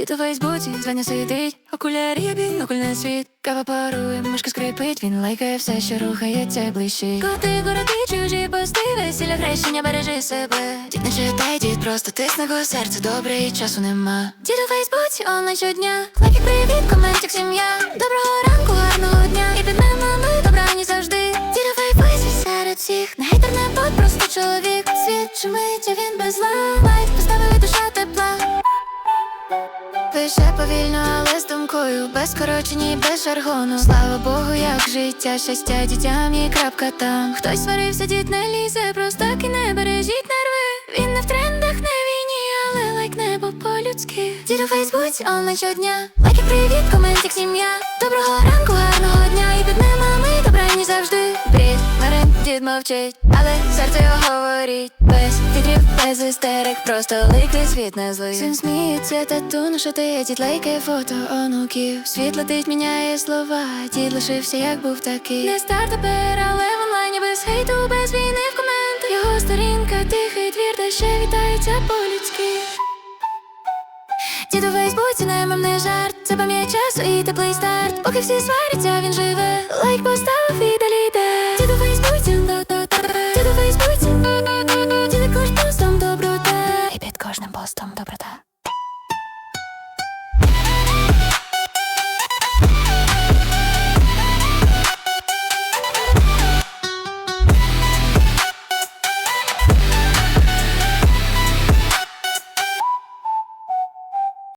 Дід у Фейсбуці, звання сидить, окулярі окульний світ. Кава парує, мишка скрипить, він лайкає все, що рухається ближче. Коти, городи, чужі пости, весілля, хрещення, бережи себе. Дід не читай, дід просто тисне го серце добре і часу нема. Дід у Фейсбуці, онлайн щодня. Лайки, привіт, коментик, сім'я. Доброго ранку, гарного дня. І під мемами добра ні завжди. Дід у Фейсбуці серед всіх. Не гейтер, не бот, просто чоловік. Світ шумить, а він без. Лайк Пише повільно, але з думкою, без скорочені, без жаргону. Слава Богу, як життя, щастя дітям і крапка там. Хтось сварився, дід не лізе, просто і не бережіть нерви. Він не в трендах, не війні, але лайк небо по-людськи. Дід у Фейсбуці, онлайн щодня. Лайки, привіт, коментик, сім'я. Доброго ранку, гарного дід мовчить, але серце його говорить. Без фітрів, без істерик, просто ликли світ не злий. Син сміється, тату нашатиє, дід лайкає фото онуків. Світ летить, міняє слова. Дід лишився, як був такий. Не стартапер, але в онлайні без хейту, без війни в коментах. Його сторінка тихий двір, де ще вітається по-людськи. Дід у Фейсбуці не мемний жарт Це пам'ять часу і теплий старт Поки всі сваряться, він живе Лайк поставив і далі